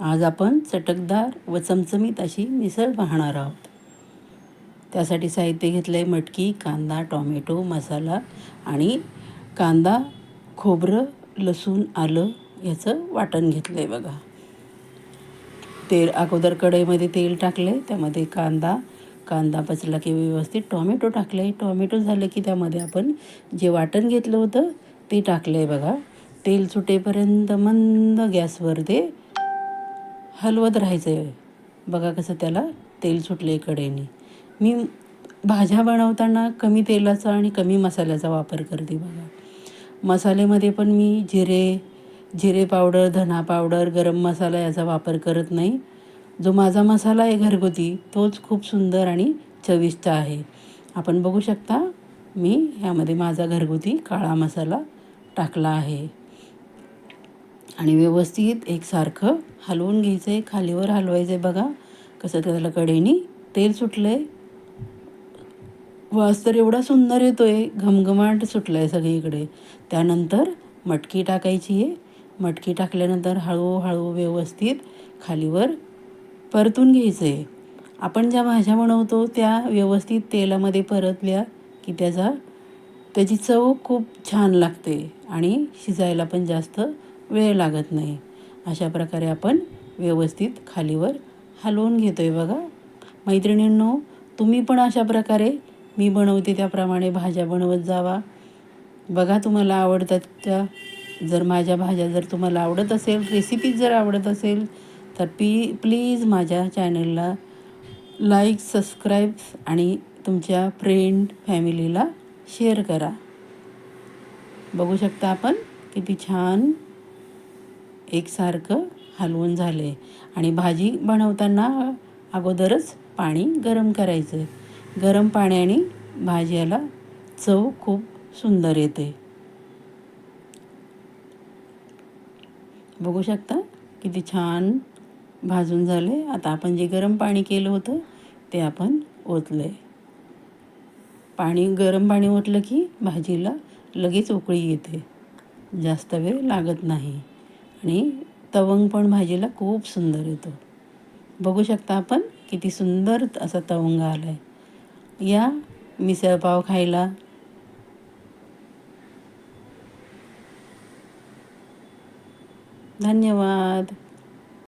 आज आपण चटकदार व चमचमीत अशी मिसळ पाहणार आहोत. त्यासाठी साहित्य घेतलं आहे मटकी कांदा टॉमॅटो मसाला आणि कांदा खोबरं लसूण आलं याचं वाटण घेतलं आहे बघा. तेल अगोदर कढईमध्ये तेल टाकलं आहे त्यामध्ये कांदा कांदा पचला की व्यवस्थित टॉमॅटो टाकलं आहे टॉमॅटो झालं की त्यामध्ये आपण जे वाटण घेतलं होतं ते टाकलं आहे बघा. तेल सुटेपर्यंत मंद गॅसवर ते हलवत राहायचं आहे बघा कसं त्याला तेल सुटले कडेने मी भाज्या बनवताना कमी तेलाचा आणि कमी मसाल्याचा वापर करते बघा. मसाल्यामध्ये पण मी जिरे जिरे पावडर धना पावडर गरम मसाला याचा वापर करत नाही. जो माझा मसाला आहे घरगुती तोच खूप सुंदर आणि चविष्ट आहे. आपण बघू शकता मी ह्यामध्ये माझा घरगुती काळा मसाला टाकला आहे. आणि व्यवस्थित एकसारखं हलवून घ्यायचं आहे खालीवर हलवायचं आहे बघा. कसं त्याला कडेनी तेल सुटलं आहे वास तर एवढा सुंदर येतो आहे घमघमाट सुटला आहे सगळीकडे. त्यानंतर मटकी टाकायची आहे. मटकी टाकल्यानंतर हळूहळू व्यवस्थित खालीवर परतून घ्यायचं आहे आपण ज्या भाज्या बनवतो त्या व्यवस्थित तेलामध्ये परतल्या की त्याचा त्याची चव खूप छान लागते आणि शिजायला पण जास्त वेळ लागत नाही. अशा प्रकारे आपण व्यवस्थित खालीवर हलवून घेतो आहे बघा. मैत्रिणींनो तुम्ही पण अशा प्रकारे मी बनवते त्याप्रमाणे भाज्या बनवत जावा. बघा तुम्हाला आवडतात त्या. जर माझ्या भाज्या जर तुम्हाला आवडत असेल रेसिपीज जर आवडत असेल तर पी प्लीज माझ्या चॅनलला लाईक सबस्क्राईब आणि तुमच्या फ्रेंड फॅमिलीला शेअर करा. बघू शकता आपण किती छान एकसारखं हलवून झाले. आणि भाजी बनवताना अगोदरच पाणी गरम करायचं. गरम पाण्याने भाज्याला चव खूप सुंदर येते. बघू शकता किती छान भाजून झाले. आता आपण जे गरम पाणी केलं होतं ते आपण ओतलं. आहे पाणी गरम पाणी ओतलं की भाजीला लगेच उकळी येते. जास्त वेळ लागत नाही. आणि तवंग पण भाजीला खूप सुंदर येतो. बघू शकता आपण किती सुंदर असा तवंग आला आहे या मिसळपाव खायला. धन्यवाद.